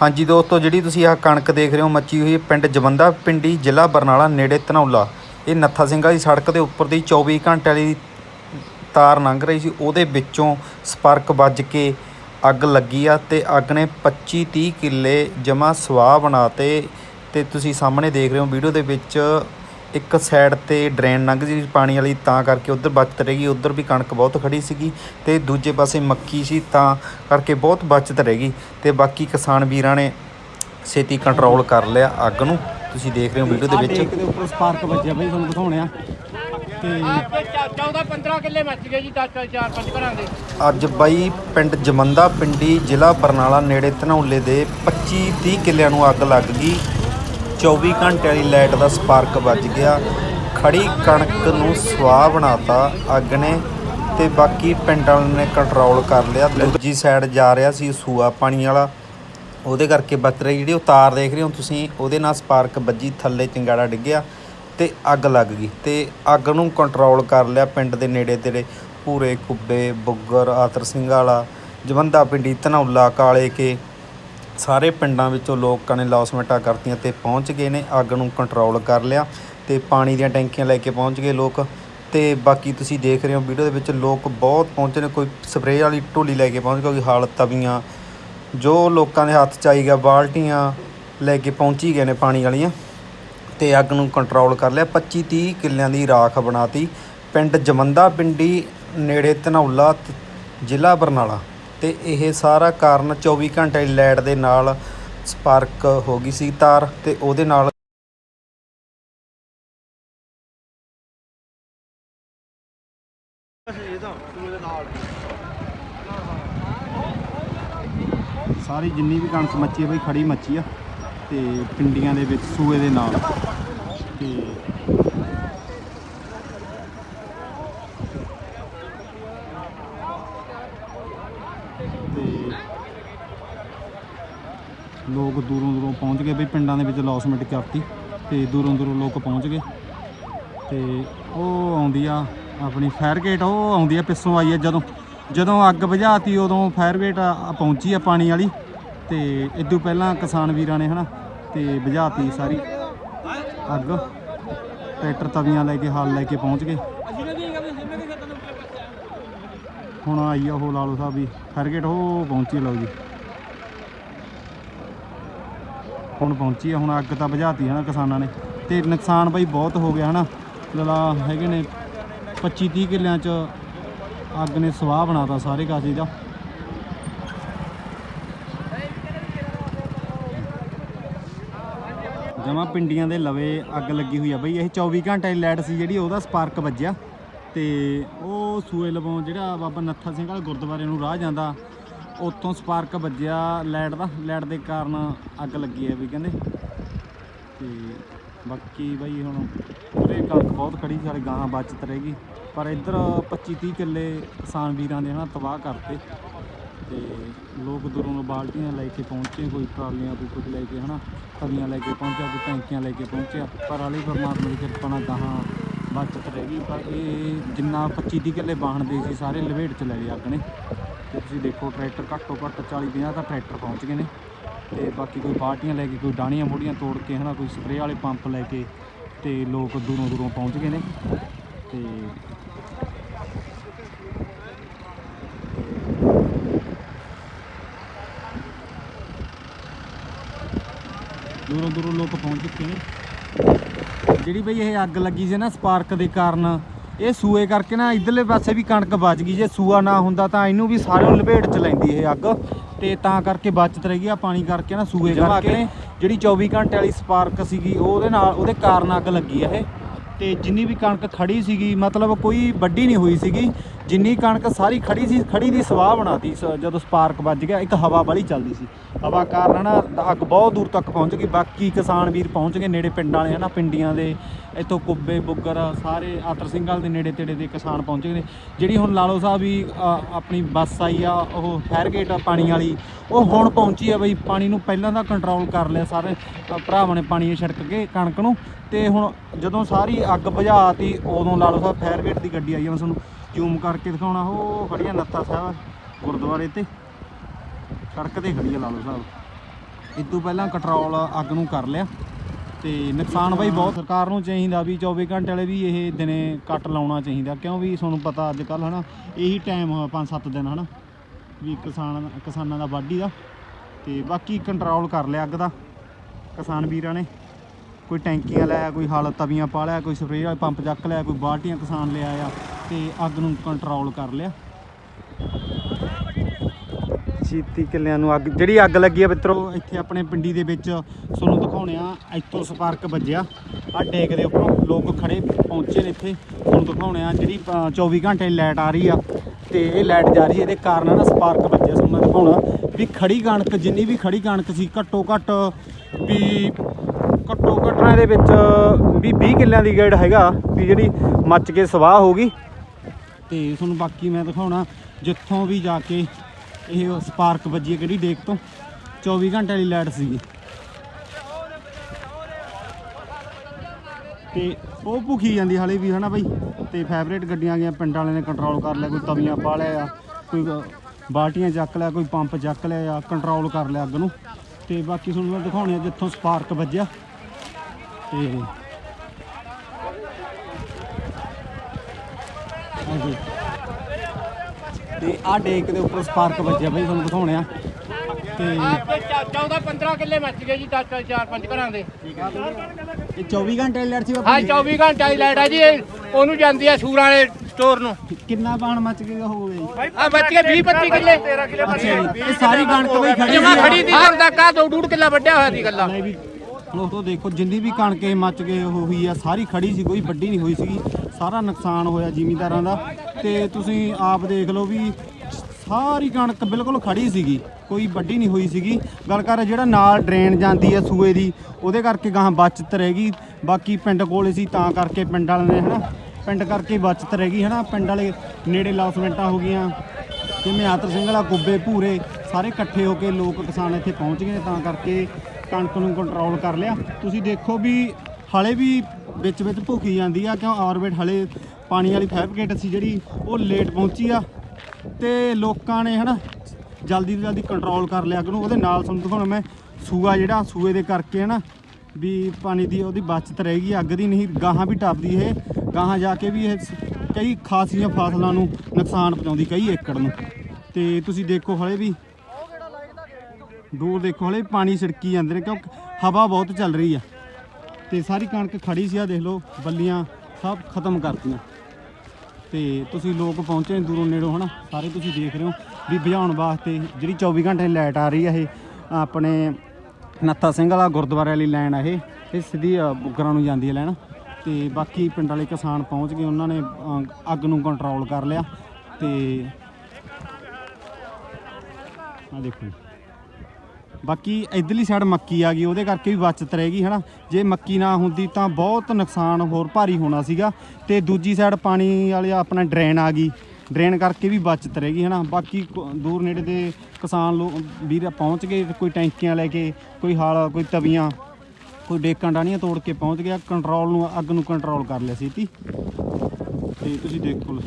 ਹਾਂਜੀ ਦੋਸਤੋ, ਜਿਹੜੀ ਤੁਸੀਂ ਆਹ ਕਣਕ ਦੇਖ ਰਹੇ ਹੋ ਮੱਚੀ ਹੋਈ ਹੈ ਪਿੰਡ ਜਵੰਦਾ ਪਿੰਡੀ, ਜ਼ਿਲ੍ਹਾ ਬਰਨਾਲਾ, ਨੇੜੇ ਧਨੌਲਾ। ਇਹ ਨੱਥਾ ਸਿੰਘਾਂ ਦੀ ਸੜਕ ਦੇ ਉੱਪਰ ਦੀ 24 ਘੰਟੇ ਵਾਲੀ ਤਾਰ ਲੰਘ ਰਹੀ ਸੀ। ਉਹਦੇ ਵਿੱਚੋਂ ਸਪਾਰਕ ਵੱਜ ਕੇ ਅੱਗ ਲੱਗੀ ਆ ਤੇ ਅੱਗ ਨੇ 25 30 ਕਿੱਲੇ ਜਮਾ ਸਵਾਹ ਬਣਾਤੇ ਤੇ ਤੁਸੀਂ ਸਾਹਮਣੇ ਦੇਖ ਰਹੇ ਹੋ ਵੀਡੀਓ ਦੇ ਵਿੱਚ ਇੱਕ ਸਾਈਡ ਤੇ ਡਰੇਨ ਲੰਘ ਜੀ ਪਾਣੀ ਵਾਲੀ ਤਾਂ ਕਰਕੇ ਉਧਰ ਬਚਤ ਰਹੀ ਗਈ ਉਧਰ ਵੀ ਕਣਕ ਬਹੁਤ ਖੜੀ ਸੀਗੀ ਤੇ ਦੂਜੇ ਪਾਸੇ ਮੱਕੀ ਸੀ ਤਾਂ ਕਰਕੇ ਬਹੁਤ ਬਚਤ ਰਹਿ ਗਈ ਤੇ ਬਾਕੀ ਕਿਸਾਨ ਵੀਰਾਂ ਨੇ ਛੇਤੀ ਕੰਟਰੋਲ ਕਰ ਲਿਆ ਅੱਗ ਨੂੰ। ਤੁਸੀਂ ਦੇਖ ਰਹੇ ਹੋ ਵੀਡੀਓ ਦੇ ਵਿੱਚ। ਦੇ ਉੱਪਰ ਸਪਾਰਕ ਵੱਜਿਆ ਬਈ ਤੁਹਾਨੂੰ ਦਿਖਾਉਣੇ ਆ। ਤੇ 14 15 ਕਿੱਲੇ ਮੱਚ ਗਏ ਜੀ 10 4 5 ਘਰਾਂ ਦੇ। ਅੱਜ ਬਾਈ ਪਿੰਡ ਜਮੰਦਾ ਪਿੰਡੀ ਜ਼ਿਲ੍ਹਾ ਬਰਨਾਲਾ ਨੇੜੇ ਧਨੌਲੇ ਦੇ 25 30 ਕਿੱਲਿਆਂ ਨੂੰ ਅੱਗ ਲੱਗ ਗਈ। 24 ਘੰਟੇ ਵਾਲੀ ਲਾਈਟ ਦਾ ਸਪਾਰਕ ਵੱਜ ਗਿਆ। ਖੜੀ ਕਣਕ ਨੂੰ ਸਵਾਹ ਬਣਾਤਾ ਅੱਗ ਨੇ ਤੇ ਬਾਕੀ ਪਿੰਡ ਵਾਲਿਆਂ ਨੇ ਕੰਟਰੋਲ ਕਰ ਲਿਆ। ਦੂਜੀ ਸਾਈਡ ਜਾ ਰਿਹਾ ਸੀ ਸੂਆ ਪਾਣੀ ਵਾਲਾ। ਉਹਦੇ ਕਰਕੇ ਬਚ ਰਹੀ ਜਿਹੜੀ ਉਹ ਤਾਰ ਦੇਖ ਰਹੇ ਹੋ ਤੁਸੀਂ, ਉਹਦੇ ਨਾਲ ਸਪਾਰਕ ਵੱਜੀ, ਥੱਲੇ ਚਿੰਗਾੜਾ ਡਿੱਗਿਆ ਤੇ ਅੱਗ ਲੱਗ ਗਈ ਤੇ ਅੱਗ ਨੂੰ ਕੰਟਰੋਲ ਕਰ ਲਿਆ ਪਿੰਡ ਦੇ ਨੇੜੇ ਤੇੜੇ। ਪੂਰੇ ਕੁੱਬੇ ਬੁੱਗਰ ਆਤਰ ਸਿੰਘ ਵਾਲਾ ਜਵੰਦਾ ਪਿੰਡੀ ਧਨੌਲਾ, ਕਾਲੇ ਕੇ ਸਾਰੇ ਪਿੰਡਾਂ ਵਿੱਚੋਂ ਲੋਕਾਂ ਨੇ ਲੌਸਮੈਂਟਾਂ ਕਰਤੀਆਂ ਤੇ ਪਹੁੰਚ ਗਏ ਨੇ। ਅੱਗ ਨੂੰ ਕੰਟਰੋਲ ਕਰ ਲਿਆ ਤੇ ਪਾਣੀ ਦੀਆਂ ਟੈਂਕੀਆਂ ਲੈ ਕੇ ਪਹੁੰਚ ਗਏ ਲੋਕ। ਤੇ ਬਾਕੀ ਤੁਸੀਂ ਦੇਖ ਰਹੇ ਹੋ ਵੀਡੀਓ ਦੇ ਵਿੱਚ ਲੋਕ ਬਹੁਤ ਪਹੁੰਚੇ ਨੇ। ਕੋਈ ਸਪਰੇਅ ਵਾਲੀ ਢੋਲੀ ਲੈ ਕੇ ਪਹੁੰਚ ਗਿਆ, ਕੋਈ ਹਾਲਤ ਤਵੀਆਂ। ਜੋ ਲੋਕਾਂ ਦੇ ਹੱਥ ਚ ਆਈ ਗਿਆ, ਬਾਲਟੀਆਂ ਲੈ ਕੇ ਪਹੁੰਚੀ ਗਏ ਨੇ ਪਾਣੀ ਵਾਲੀਆਂ ਤੇ ਅੱਗ ਨੂੰ ਕੰਟਰੋਲ ਕਰ ਲਿਆ। 25 30 ਕਿੱਲਿਆਂ ਦੀ ਰਾਖ ਬਣਾਤੀ। ਪਿੰਡ ਜਮੰਦਾ ਪਿੰਡੀ, ਨੇੜੇ ਧਨੌਲਾ ਜ਼ਿਲ੍ਹਾ ਬਰਨਾਲਾ। ਤੇ ਇਹ ਸਾਰਾ ਕਾਰਨ 24 ਘੰਟੇ ਦੀ ਲਾਈਟ ਦੇ ਨਾਲ ਸਪਾਰਕ ਹੋ ਗਈ ਸੀ ਤਾਰ ਤੇ ਉਹਦੇ ਨਾਲ ਸਾਰੀ ਜਿੰਨੀ ਵੀ ਕਣਕ ਮੱਚੀ ਹੈ ਬਈ ਖੜੀ ਮੱਚੀ ਆ ਤੇ ਪਿੰਡੀਆਂ ਦੇ ਵਿੱਚ ਸੂਏ ਦੇ ਨਾਲ ਤੇ ਤੇ ਲੋਕ ਦੂਰੋਂ ਦੂਰੋਂ ਪਹੁੰਚ ਗਏ ਬਈ, ਪਿੰਡਾਂ ਦੇ ਵਿੱਚ ਲੌਸਮੈਂਟ ਕਰਤੀ ਤੇ ਦੂਰੋਂ ਦੂਰੋਂ ਲੋਕ ਪਹੁੰਚ ਗਏ। ਤੇ ਉਹ ਆਉਂਦੀ ਆ ਆਪਣੀ ਫਾਇਰ ਗੇਟ ਉਹ ਆਉਂਦੀ ਆ ਪਿੱਛੋਂ ਆਈ ਆ ਜਦੋਂ ਜਦੋਂ ਅੱਗ ਬੁਝਾਤੀ ਉਦੋਂ ਫਾਇਰ ਗੇਟ ਪਹੁੰਚੀ ਆ ਪਾਣੀ ਵਾਲੀ ਤੇ ਇਦੋਂ ਪਹਿਲਾਂ ਕਿਸਾਨ ਵੀਰਾਂ ਨੇ ਹਨਾ ਤੇ ਬੁਝਾਤੀ ਸਾਰੀ। ਅੱਗ, ਟਰੈਕਟਰ ਤਵੀਆਂ ਲੈ ਕੇ, ਹਲ ਲੈ ਕੇ ਪਹੁੰਚ ਗਏ। ਹੁਣ ਆਈ ਆ ਉਹ ਲਾਲੋ ਸਾਹਿਬ ਵੀ ਫਾਇਰ ਗੇਟ, ਉਹ ਪਹੁੰਚੀ ਲਓ ਜੀ। ਹੁਣ ਪਹੁੰਚੀ ਆ, ਹੁਣ ਅੱਗ ਤਾਂ ਬੁਝਾਤੀ ਹਨਾ ਕਿਸਾਨਾਂ ਨੇ। ਤੇ ਨੁਕਸਾਨ ਬਈ ਬਹੁਤ ਹੋ ਗਿਆ, ਹਨਾ। ਲਲਾ ਹੈਗੇ ਨੇ 25 30 ਕਿੱਲਿਆਂ ਚ ਅੱਗ ਨੇ ਸਵਾਹ ਬਣਾਤਾ ਸਾਰੇ ਕਾਸੇ ਦਾ। ਜਮਾ ਪਿੰਡੀਆਂ ਦੇ ਲਵੇ ਅੱਗ ਲੱਗੀ ਹੋਈ ਆ ਬਈ। ਇਹ 24 ਘੰਟੇ ਲਾਈਟ ਸੀ ਜਿਹੜੀ, ਉਹਦਾ ਸਪਾਰਕ ਵੱਜਿਆ। ਤੇ ਉਹ ਸੂਏ ਲਵੋਂ ਜਿਹੜਾ ਬਾਬਾ ਨੱਥਾ ਸਿੰਘ ਵਾਲੇ ਗੁਰਦੁਆਰੇ ਨੂੰ ਰਾਹ ਜਾਂਦਾ, ਉੱਥੋਂ ਸਪਾਰਕ ਵੱਜਿਆ, ਲਾਈਟ ਦਾ, ਲਾਈਟ ਦੇ ਕਾਰਨ ਅੱਗ ਲੱਗੀ ਹੈ ਵੀ ਕਹਿੰਦੇ। ਤੇ ਬਾਕੀ ਬਈ ਹੁਣ ਪੂਰੇ ਕਣਕ ਬਹੁਤ ਖੜੀ, ਸਾਡੇ ਗਾਹਾਂ ਬਚਤ ਰਹੇਗੀ ਪਰ ਇੱਧਰ 25 30 ਕਿੱਲੇ ਕਿਸਾਨ ਵੀਰਾਂ ਦੇ ਹਨਾ ਤਬਾਹ ਕਰਤੇ। ਤੇ ਲੋਕ ਦੂਰੋਂ ਬਾਲਟੀਆਂ ਲੈ ਕੇ ਪਹੁੰਚੇ, ਕੋਈ ਟਰਾਲੀਆਂ, ਕੋਈ ਕੁਝ ਲੈ ਕੇ ਹਨਾ, ਤਵੀਆਂ ਲੈ ਕੇ ਪਹੁੰਚਿਆ, ਕੋਈ ਟੈਂਕੀਆਂ ਲੈ ਕੇ ਪਹੁੰਚਿਆ। ਪਰ ਵਾਲੀ ਪਰਮਾਤਮਾ ਦੀ ਕਿਰਪਾ ਨਾਲ ਗਾਹਾਂ ਬਚਤ ਰਹਿ ਗਈ, ਪਰ ਇਹ ਜਿੰਨਾ 25 30 ਕਿੱਲੇ ਬਾਹਣ ਦੇ ਸੀ, ਸਾਰੇ ਲਵੇਟ ਚ ਲੈ ਗਏ ਅੱਗ ਨੇ। ਤੇ ਤੁਸੀਂ ਦੇਖੋ, ਟਰੈਕਟਰ ਘੱਟੋ ਘੱਟ 40 50 ਤਾਂ ਟਰੈਕਟਰ ਪਹੁੰਚ ਗਏ ਨੇ। ਤੇ ਬਾਕੀ ਕੋਈ ਬਾਲਟੀਆਂ ਲੈ ਕੇ, ਕੋਈ ਡਾਣੀਆਂ ਮੋੜੀਆਂ ਤੋੜ ਕੇ, ਹਨਾ, ਕੋਈ ਸਪਰੇਅ ਵਾਲੇ ਪੰਪ ਲੈ ਕੇ, ਤੇ ਲੋਕ ਦੂਰੋਂ ਦੂਰੋਂ ਪਹੁੰਚ ਗਏ ਨੇ। ਤੇ ਦੂਰੋਂ ਦੂਰੋਂ ਲੋਕ ਪਹੁੰਚ ਚੁੱਕੇ ਨੇ। ਜਿਹੜੀ ਬਈ ਇਹ ਅੱਗ ਲੱਗੀ ਸੀ ਨਾ ਸਪਾਰਕ ਦੇ ਕਾਰਨ ਇਹ ਸੂਏ ਕਰਕੇ ਨਾ ਇਧਰਲੇ ਪਾਸੇ ਵੀ ਕਣਕ ਬਚ ਗਈ ਜੇ ਸੂਆ ਨਾ ਹੁੰਦਾ ਤਾਂ ਇਹਨੂੰ ਵੀ ਸਾਰਿਆਂ ਨੂੰ ਲਪੇਟ ਚ ਲੈਂਦੀ ਇਹ ਅੱਗ ਤੇ ਤਾਂ ਕਰਕੇ ਬਚਤ ਰਹੀ ਆ ਪਾਣੀ ਕਰਕੇ ਨਾ ਸੂਏ ਕਰਕੇ। ਜਿਹੜੀ 24 ਘੰਟੇ ਵਾਲੀ ਸਪਾਰਕ ਸੀਗੀ ਉਹਦੇ ਨਾਲ ਉਹਦੇ ਕਾਰਨ ਅੱਗ ਲੱਗੀ ਆ ਇਹ। ਤੇ ਜਿੰਨੀ ਵੀ ਕਣਕ ਖੜੀ ਸੀਗੀ, ਮਤਲਬ ਕੋਈ ਵੱਡੀ ਨਹੀਂ ਹੋਈ ਸੀਗੀ। ਜਿੰਨੀ ਕਣਕ ਸਾਰੀ ਖੜੀ ਸੀ, ਖੜੀ ਦੀ ਸਵਾਹ ਬਣਾਤੀ ਸ- ਜਦੋਂ ਸਪਾਰਕ ਵੱਜ ਗਿਆ, ਇੱਕ ਹਵਾ ਵਾਲੀ ਚੱਲਦੀ ਸੀ। ਹਵਾ ਕਾਰਨ ਨਾ, ਅੱਗ ਬਹੁਤ ਦੂਰ ਤੱਕ ਪਹੁੰਚ ਗਈ। ਬਾਕੀ ਕਿਸਾਨ ਵੀਰ ਪਹੁੰਚ ਗਏ ਨੇੜੇ ਪਿੰਡਾਂ ਵਾਲੇ ਹਨਾ ਪਿੰਡੀਆਂ ਦੇ, ਇੱਥੋਂ ਕੁੱਬੇ, ਬੁੱਗਰ, ਸਾਰੇ ਆਤਰ ਸਿੰਘਾਲ ਦੇ ਨੇੜੇ ਤੇੜੇ ਦੇ ਕਿਸਾਨ ਪਹੁੰਚੇ ਨੇ। ਜਿਹੜੀ ਹੁਣ ਲਾਲੋ ਸਾਹਿਬ ਵੀ ਆਪਣੀ ਬੱਸ ਆਈ ਆ, ਉਹ ਫਾਇਰ ਗੇਟ ਆ, ਪਾਣੀ ਵਾਲੀ ਉਹ ਹੁਣ ਪਹੁੰਚੀ ਆ ਬਈ, ਪਾਣੀ ਨੂੰ ਪਹਿਲਾਂ ਤਾਂ ਕੰਟਰੋਲ ਕਰ ਲਿਆ ਸਾਰੇ ਭਰਾਵਾਂ ਨੇ ਪਾਣੀ ਛਿੜਕ ਕੇ ਕਣਕ ਨੂੰ। ਤੇ ਹੁਣ ਜਦੋਂ ਸਾਰੀ ਅੱਗ ਬੁਝਾਤੀ, ਉਦੋਂ ਲਾਲੋ ਸਾਹਿਬ ਫਾਇਰ ਗੇਟ ਦੀ ਗੱਡੀ ਆਈ ਆ, ਮੈਂ ਤੁਹਾਨੂੰ ਜ਼ੂਮ ਕਰਕੇ ਦਿਖਾਉਣਾ। ਉਹ ਖੜੀਆਂ ਨੱਥਾ ਸਾਹਿਬ, ਗੁਰਦੁਆਰੇ ਤੇ। ਸੜਕ ਤੇ ਖੜੀ ਆ ਲਾਲੋ ਸਾਹਿਬ। ਇਸ ਤੋਂ ਪਹਿਲਾਂ ਕੰਟਰੋਲ ਅੱਗ ਨੂੰ ਕਰ ਲਿਆ। ਤੇ ਨੁਕਸਾਨ ਬਾਈ ਬਹੁਤ, ਸਰਕਾਰ ਨੂੰ ਚਾਹੀਦਾ ਵੀ 24 ਘੰਟੇ ਵਾਲੇ ਵੀ ਇਹ ਦਿਨੇ ਕੱਟ ਲਾਉਣਾ ਚਾਹੀਦਾ। ਕਿਉਂ ਵੀ ਤੁਹਾਨੂੰ ਪਤਾ ਅੱਜ ਕੱਲ ਹਨਾ, ਇਹੀ ਟਾਈਮ ਹੋਇਆ 5-7 ਦਿਨ, ਹਨਾ। ਵੀ ਕਿਸਾਨ ਕਿਸਾਨਾਂ ਦਾ ਵਾਢੀ ਦਾ ਤੇ ਬਾਕੀ ਕੰਟਰੋਲ ਕਰ ਲਿਆ ਅੱਗ ਦਾ। ਕਿਸਾਨ ਵੀਰਾਂ ਨੇ ਕੋਈ ਟੈਂਕੀਆਂ ਲਿਆ ਕੋਈ ਹਲ ਤਵੀਆਂ ਪਾ ਲਿਆ, ਕੋਈ ਸਪਰੇਅ ਵਾਲੇ ਪੰਪ ਚੱਕ ਲਿਆ, ਕੋਈ ਬਾਲਟੀਆਂ ਕਿਸਾਨ ਲਿਆ ਆ ਤੇ ਅੱਗ ਨੂੰ ਕੰਟਰੋਲ ਕਰ ਲਿਆ। ਛੀਤੀ ਕਿੱਲਿਆਂ ਨੂੰ ਅੱਗ ਜਿਹੜੀ ਅੱਗ ਲੱਗੀ ਆ ਮਿੱਤਰੋ ਇੱਥੇ ਆਪਣੇ ਪਿੰਡੀ ਦੇ ਵਿੱਚ ਤੁਹਾਨੂੰ ਦਿਖਾਉਣੇ ਆ ਇੱਥੋਂ ਸਪਾਰਕ ਵੱਜਿਆ ਆ ਡੇਕ ਦੇ ਉੱਪਰੋਂ ਲੋਕ ਖੜੇ ਪਹੁੰਚੇ ਨੇ ਇੱਥੇ ਤੁਹਾਨੂੰ ਦਿਖਾਉਣੇ ਆ ਜਿਹੜੀ ਅ, 24 ਘੰਟੇ ਲਾਈਟ ਆ ਰਹੀ ਆ ਤੇ ਇਹ ਲਾਈਟ ਜਾ ਰਹੀ ਹੈ ਇਹਦੇ ਕਾਰਨ ਨਾ ਸਪਾਰਕ ਵੱਜਿਆ ਤੁਹਾਨੂੰ ਮੈਂ ਦਿਖਾਉਣਾ ਵੀ ਖੜੀ ਕਣਕ ਜਿੰਨੀ ਵੀ ਖੜੀ ਕਣਕ ਸੀ ਘੱਟੋ ਘੱਟ ਵੀ ਘੱਟੋ ਘੱਟਾਂ ਨਾ ਇਹਦੇ ਵਿੱਚ ਵੀ 20 ਕਿੱਲਿਆਂ ਦੀ ਗੇੜ ਹੈਗਾ ਵੀ ਜਿਹੜੀ ਮੱਚ ਕੇ ਸਵਾਹ ਹੋ ਗਈ। ਤੇ ਤੁਹਾਨੂੰ ਬਾਕੀ ਮੈਂ ਦਿਖਾਉਣਾ ਜਿੱਥੋਂ ਵੀ ਜਾ ਕੇ ਇਹ ਸਪਾਰਕ ਵੱਜੀ ਹੈ ਕਿਹੜੀ ਡੇਕ ਤੋਂ? 24 ਘੰਟੇ ਵਾਲੀ ਲਾਈਟ ਸੀਗੀ। ਤੇ ਉਹ ਭੁਖੀ ਜਾਂਦੀ ਹਾਲੇ ਵੀ, ਹਨਾ ਬਾਈ? ਤੇ ਫੈਵਰੇਟ ਗੱਡੀਆਂ ਗਈਆਂ, ਪਿੰਡ ਵਾਲਿਆਂ ਨੇ ਕੰਟਰੋਲ ਕਰ ਲਿਆ, ਕੋਈ ਤਵੀਆਂ ਪਾ ਲਿਆ, ਕੋਈ ਬਾਲਟੀਆਂ ਚੱਕ ਲਿਆ, ਕੋਈ ਪੰਪ ਚੱਕ ਲਿਆ ਆ ਕੰਟਰੋਲ ਕਰ ਲਿਆ ਅੱਗ ਨੂੰ। ਤੇ ਬਾਕੀ ਤੁਹਾਨੂੰ ਮੈਂ ਦਿਖਾਉਣੇ ਆ ਜਿੱਥੋਂ ਸਪਾਰਕ ਵੱਜਿਆ। ਤੇ ਹਾਂਜੀ ਤੇ ਆ ਡੇਕ ਦੇ ਉੱਪਰ ਸਪਾਰਕ ਵੱਜਿਆ ਬਈ ਤੁਹਾਨੂੰ ਦਿਖਾਉਣੇ ਆ। ਤੇ ਆਪਕੇ 14 15 ਕਿੱਲੇ ਮੱਚ ਗਏ ਜੀ 10 4 5 ਘਰਾਂ ਦੇ। ਇਹ 24 ਘੰਟੇ ਦੀ ਲਾਈਟ ਸੀ ਹਾਂ ਬਾਪੂ 24 ਘੰਟੇ ਦੀ ਲਾਈਟ ਆ ਜੀ ਇਹ ਉਹਨੂੰ ਜਾਂਦੀ ਆ ਸੂਰਾਂ ਵਾਲੇ ਸਟੋਰ ਨੂੰ। ਜੀ? ਕਿੰਨਾ ਬਾਣ ਮੱਚ ਗਿਆ ਹੋਵੇ ਜੀ? ਆ ਬੱਚ ਕੇ 20 25 ਕਿੱਲੇ। 13 ਕਿੱਲੇ ਅੱਛਾ ਜੀ ਇਹ ਸਾਰੀ ਕਣਕ ਬਈ ਖੜੀ ਜਮਾ ਸੀ। ਖੜੀ ਦੀ ਘਰ ਦਾ ਕਾ ਦੋ ਡੂੜ ਕਿੱਲਾ ਵੱਡਿਆ ਹੋਇਆ ਸੀ ਗੱਲਾਂ। ਨਹੀਂ ਵੀ ਦੋਸਤੋ ਦੇਖੋ ਜਿੰਨੀ ਵੀ ਕਣਕ ਇਹ ਮੱਚ ਗਏ ਉਹ ਹੋਈ ਆ ਸਾਰੀ ਖੜੀ ਸੀ ਕੋਈ ਵੱਡੀ ਨਹੀਂ ਹੋਈ ਸੀਗੀ। ਸਾਰਾ ਨੁਕਸਾਨ ਹੋਇਆ ਜ਼ਿਮੀਂਦਾਰਾਂ ਦਾ। ਤੇ ਤੁਸੀਂ ਆਪ ਦੇਖ ਲਓ ਵੀ ਸਾਰੀ ਕਣਕ ਬਿਲਕੁਲ ਖੜੀ ਸੀਗੀ, ਕੋਈ ਵੱਡੀ ਨਹੀਂ ਹੋਈ ਸੀਗੀ। ਗੱਲ ਕਰ ਜਿਹੜਾ ਨਾਲ ਡਰੇਨ ਜਾਂਦੀ ਹੈ ਸੂਏ ਦੀ, ਉਹਦੇ ਕਰਕੇ ਗਾਂ ਬਚਤ ਰਹਿ ਗਈ। ਬਾਕੀ ਪਿੰਡ ਕੋਲੇ ਸੀ, ਤਾਂ ਕਰਕੇ ਪਿੰਡ ਵਾਲਿਆਂ ਨੇ, ਹਨਾ, ਪਿੰਡ ਕਰਕੇ ਬਚਤ ਰਹਿ ਗਈ, ਹਨਾ। ਪਿੰਡ ਵਾਲੇ ਨੇੜੇ ਲੌਸਮੈਂਟਾਂ ਹੋ ਗਈਆਂ ਜਿਵੇਂ ਆਤਰ ਸਿੰਘ ਵਾਲਾ ਕੁੱਬੇ, ਭੂਰੇ, ਸਾਰੇ ਇਕੱਠੇ ਹੋ ਕੇ ਲੋਕ ਕਿਸਾਨ ਇੱਥੇ ਪਹੁੰਚ ਗਏ ਤਾਂ ਕਰਕੇ ਕਣਕ ਨੂੰ ਕੰਟਰੋਲ ਕਰ ਲਿਆ। ਤੁਸੀਂ ਦੇਖੋ ਵੀ ਹਲੇ ਵੀ ਵਿੱਚ ਵਿੱਚ ਭੁੱਖੀ ਜਾਂਦੀ ਆ, ਕਿਉਂ ਆਰਬਿਟ ਹਲੇ ਪਾਣੀ ਵਾਲੀ ਫੈਬਰਿਕੇਟ ਸੀ ਜਿਹੜੀ, ਉਹ ਲੇਟ ਪਹੁੰਚੀ ਆ ਤੇ ਲੋਕਾਂ ਨੇ ਹਨਾ ਜਲਦੀ ਤੋਂ ਜਲਦੀ ਕੰਟਰੋਲ ਕਰ ਲਿਆ ਅੱਗ ਨੂੰ ਉਹਦੇ ਨਾਲ ਤੁਹਾਨੂੰ ਦਿਖਾਉਣਾ ਮੈਂ। ਸੂਆ ਜਿਹੜਾ, ਸੂਏ ਦੇ ਕਰਕੇ ਹਨਾ ਵੀ ਪਾਣੀ ਦੀ ਉਹਦੀ ਬਚਤ ਰਹੇਗੀ, ਅੱਗ ਦੀ ਨਹੀਂ, ਗਾਹਾਂ ਵੀ ਟੱਪਦੀ ਇਹ, ਗਾਹਾਂ ਜਾ ਕੇ ਵੀ ਇਹ ਕਈ ਖਾਸੀਆਂ ਫਸਲਾਂ ਨੂੰ ਨੁਕਸਾਨ ਪਹੁੰਚਾਉਂਦੀ ਕਈ ਏਕੜ ਨੂੰ। ਤੇ ਤੁਸੀਂ ਦੇਖੋ ਹਲੇ ਵੀ, ਦੂਰ ਦੇਖੋ ਹਲੇ ਪਾਣੀ ਛਿੜਕੀ ਜਾਂਦੇ ਨੇ ਕਿਉਂਕਿ ਹਵਾ ਬਹੁਤ ਚੱਲ ਰਹੀ ਆ। ਤੇ ਸਾਰੀ ਕਣਕ ਖੜੀ ਸੀ ਆ ਦੇਖ ਲਓ, ਬੱਲੀਆਂ ਸਭ ਖਤਮ ਕਰਤੀਆਂ। ਤੇ ਤੁਸੀਂ ਲੋਕ ਪਹੁੰਚੇ ਦੂਰੋਂ ਨੇੜੋਂ, ਹਨਾ? ਸਾਰੇ ਤੁਸੀਂ ਦੇਖ ਰਹੇ ਹੋ ਵੀ ਬੁਝਾਉਣ ਵਾਸਤੇ ਜਿਹੜੀ 24 ਘੰਟੇ ਲਾਈਟ ਆ ਰਹੀ ਹੈ ਇਹ, ਆਪਣੇ ਨੱਥਾ ਸਿੰਘ ਵਾਲਾ ਗੁਰਦੁਆਰੇ ਵਾਲੀ ਲਾਈਨ ਆ ਇਹ ਇਹ ਸਿੱਧੀ ਬੁੱਗਰਾਂ ਨੂੰ ਜਾਂਦੀ ਹੈ ਲਾਈਨ। ਤੇ ਬਾਕੀ ਪਿੰਡ ਵਾਲੇ ਕਿਸਾਨ ਪਹੁੰਚ ਗਏ, ਉਹਨਾਂ ਨੇ ਅੱਗ ਨੂੰ ਕੰਟਰੋਲ ਕਰ ਲਿਆ ਤੇ ਆ ਦੇਖੋ। ਬਾਕੀ ਇਧਰਲੀ ਸਾਈਡ ਮੱਕੀ ਆ ਗਈ, ਉਹਦੇ ਕਰਕੇ ਵੀ ਬਚਤ ਰਹੇਗੀ ਹਨਾ। ਜੇ ਮੱਕੀ ਨਾ ਹੁੰਦੀ ਤਾਂ ਬਹੁਤ ਨੁਕਸਾਨ ਹੋਰ ਭਾਰੀ ਹੋਣਾ ਸੀਗਾ। ਤੇ ਦੂਜੀ ਸਾਈਡ ਪਾਣੀ ਵਾਲੀ ਆਪਣਾ ਡਰੇਨ ਆ ਗਈ। ਡਰੇਨ ਕਰਕੇ ਵੀ ਬਚਤ ਰਹੇਗੀ ਹਨਾ। ਬਾਕੀ ਦੂਰ ਨੇੜੇ ਦੇ ਕਿਸਾਨ ਲੋਕ ਵੀਰ ਪਹੁੰਚ ਗਏ, ਕੋਈ ਟੈਂਕੀਆਂ ਲੈ ਕੇ, ਕੋਈ ਹਾਲ, ਕੋਈ ਤਵੀਆਂ, ਕੋਈ ਡੇਕਾਂ ਡਾਣੀਆਂ ਤੋੜ ਕੇ ਪਹੁੰਚ ਗਿਆ। ਕੰਟਰੋਲ ਨੂੰ, ਅੱਗ ਨੂੰ ਕੰਟਰੋਲ ਕਰ ਲਿਆ ਸੀ, ਤੀ। ਤੇ ਤੁਸੀਂ ਦੇਖੋ